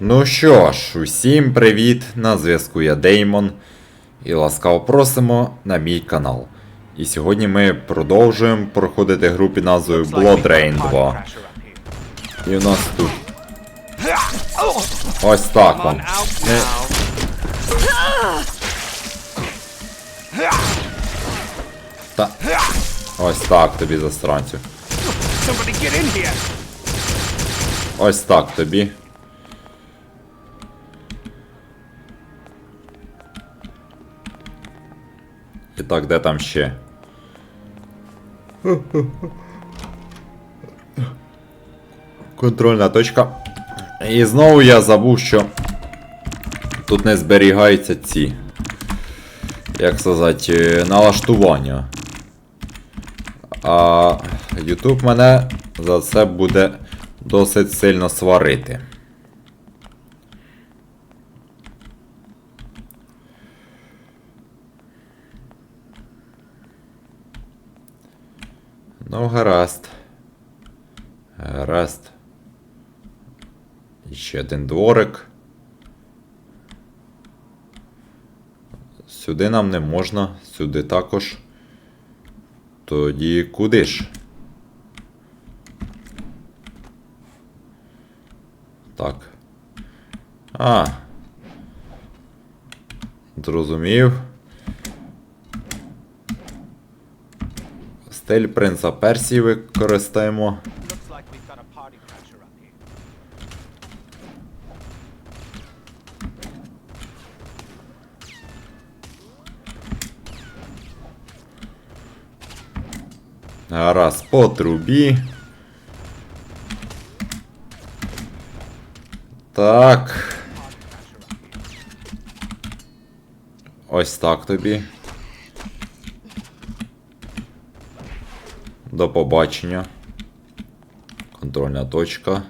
Ну що ж, усім привіт! На зв'язку я Деймон. І ласкаво просимо на мій канал. І сьогодні ми продовжуємо проходити гру під назвою Blood Rain 2. І у нас тут. Ось так вам. Не- Та. Ось так тобі here! Ось так тобі. Так, де там ще? Контрольна точка. І знову я забув, що тут не зберігаються ці. Як сказати, налаштування. А YouTube мене за це буде досить сильно сварити. Ну, гаразд. Гаразд. Ще один дворик. Сюди нам не можна, сюди також. Тоді куди ж? Так. А. Зрозумів. Стиль принца Персії використаємо. Раз по трубі. Так. Ось так тобі. До побачення. Контрольна точка.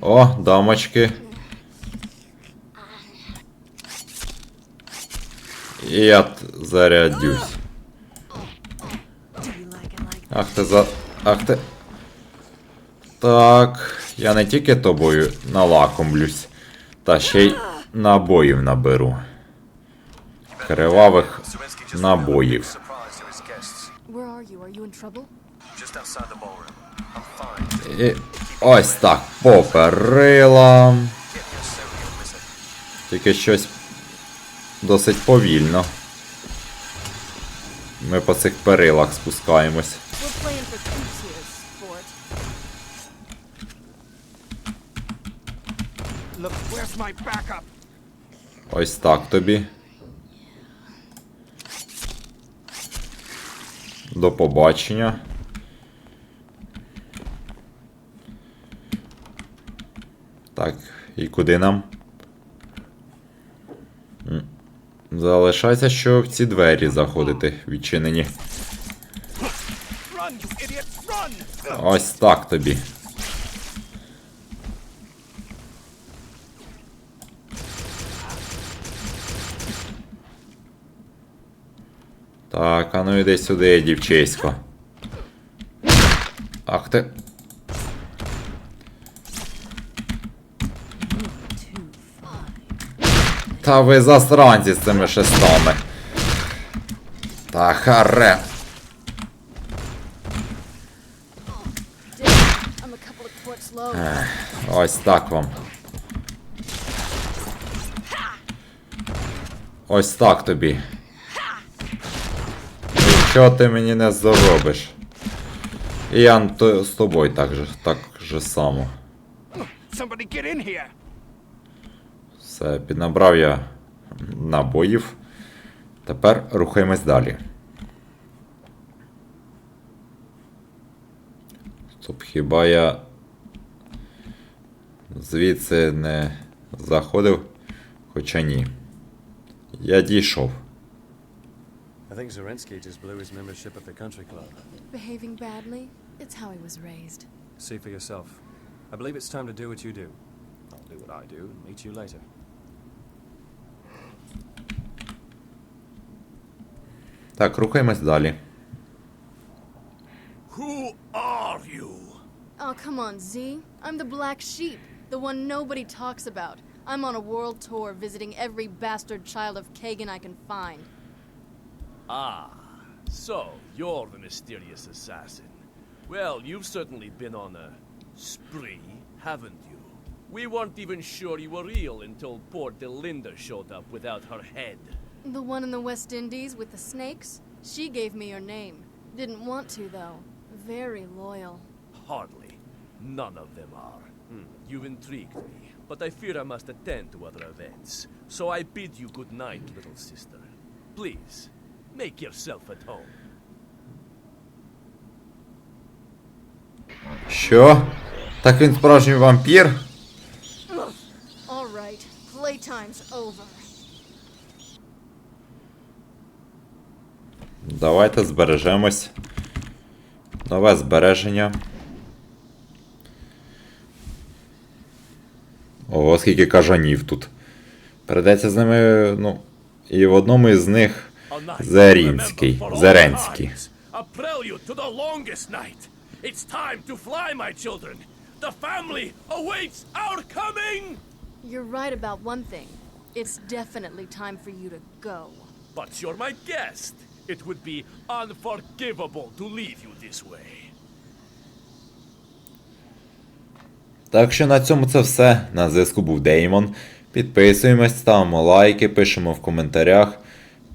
О, дамочки. І я зарядюсь. Ах ти за. Ах ти. Так. Я не тільки тобою налакомлюсь, та ще й набоїв наберу. Кривавих набоїв. І ось так по перилам. Get your suit, you'll miss it. Тільки щось досить повільно. Ми по цих перилах спускаємось. Ось так тобі. До побачення. Так, і куди нам? Залишається, що в ці двері заходити відчинені. Ось так тобі. Так, а ну іди сюди, дівчисько. Ах ти. Та ви засранці з цими шестами. Та харе. Low. Ось так вам. Ось так тобі. Що ти мені не зробиш? І я з тобою так же, так же само. Все, піднабрав я набоїв. Тепер рухаємось далі. Стоп, хіба я звідси не заходив? Хоча ні. Я дійшов. I think Zorensky just blew his membership at the country club. Behaving badly? It's how he was raised. See for yourself. I believe it's time to do what you do. I'll do what I do and meet you later. Так, рухаємось далі. Who are you? Oh, come on, Z. I'm the black sheep, the one nobody talks about. I'm on a world tour visiting every bastard child of Kagan I can find. Ah, so you're the mysterious assassin. Well, you've certainly been on a spree, haven't you? We weren't even sure you were real until poor Delinda showed up without her head. The one in the West Indies with the snakes? She gave me your name. Didn't want to, though. Very loyal. Hardly. None of them are. Hmm, You've intrigued me, but I fear I must attend to other events. So I bid you good night, little sister. Please, make yourself at home. Що? Так він справжній вампір? All right, playtime's over. Давайте збережемось. Нове збереження. Ого, скільки кажанів тут. Придеться з ними, ну. І в одному із них Longest night. It's time to fly, my children. The family awaits our coming. You're right about one thing. It's definitely time for you to go. But you're my guest. It would be unforgivable to leave you this way. Так що на цьому це все. На зв'язку був Деймон. Підписуємось, ставимо лайки, пишемо в коментарях.